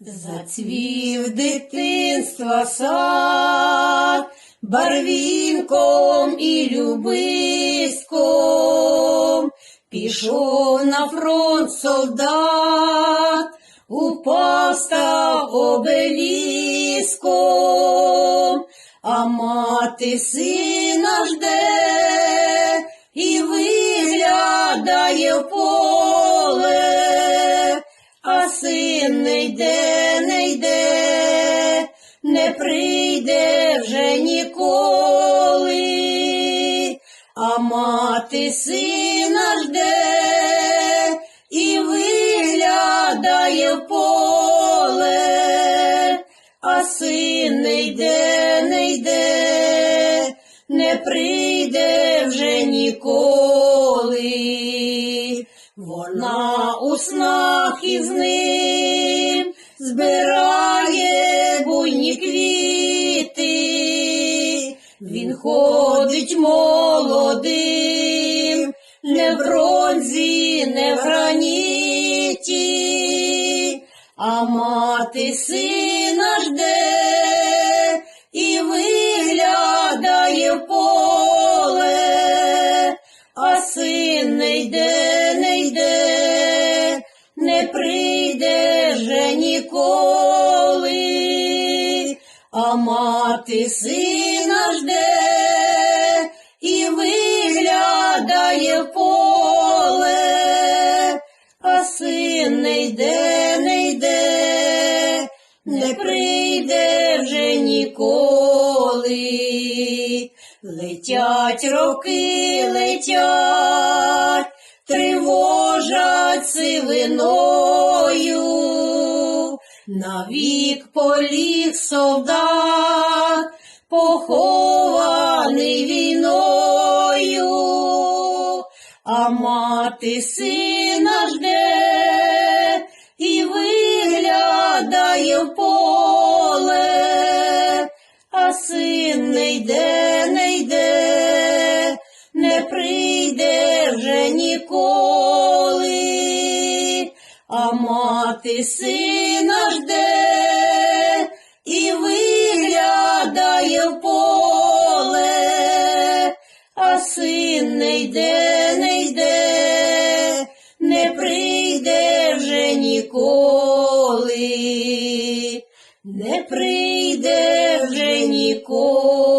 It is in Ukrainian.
Зацвів дитинства сад, барвінком і любиском, пішов на фронт солдат, упав став обеліском, а мати сина жде і виглядає в поле, йде, не йде, не прийде вже ніколи, а мати сина жде і виглядає поле, а син не йде, не йде, не прийде вже ніколи. Вона у снах із ним збирає буйні квіти, він ходить молодим, не в бронзі, не в граніті, а мати сина жде і виглядає вже ніколи, а мати сина жде і виглядає в поле, а син не йде, не йде, не прийде вже ніколи. Летять роки, летять, тривожать сивиною, навік поліг солдат, похований війною, а мати сина жде і виглядає в поле, а син не йде, не йде, не прийде вже ніколи, а мати сина жде і виглядає в поле, а син не йде, не йде, не прийде вже ніколи, не прийде вже ніколи.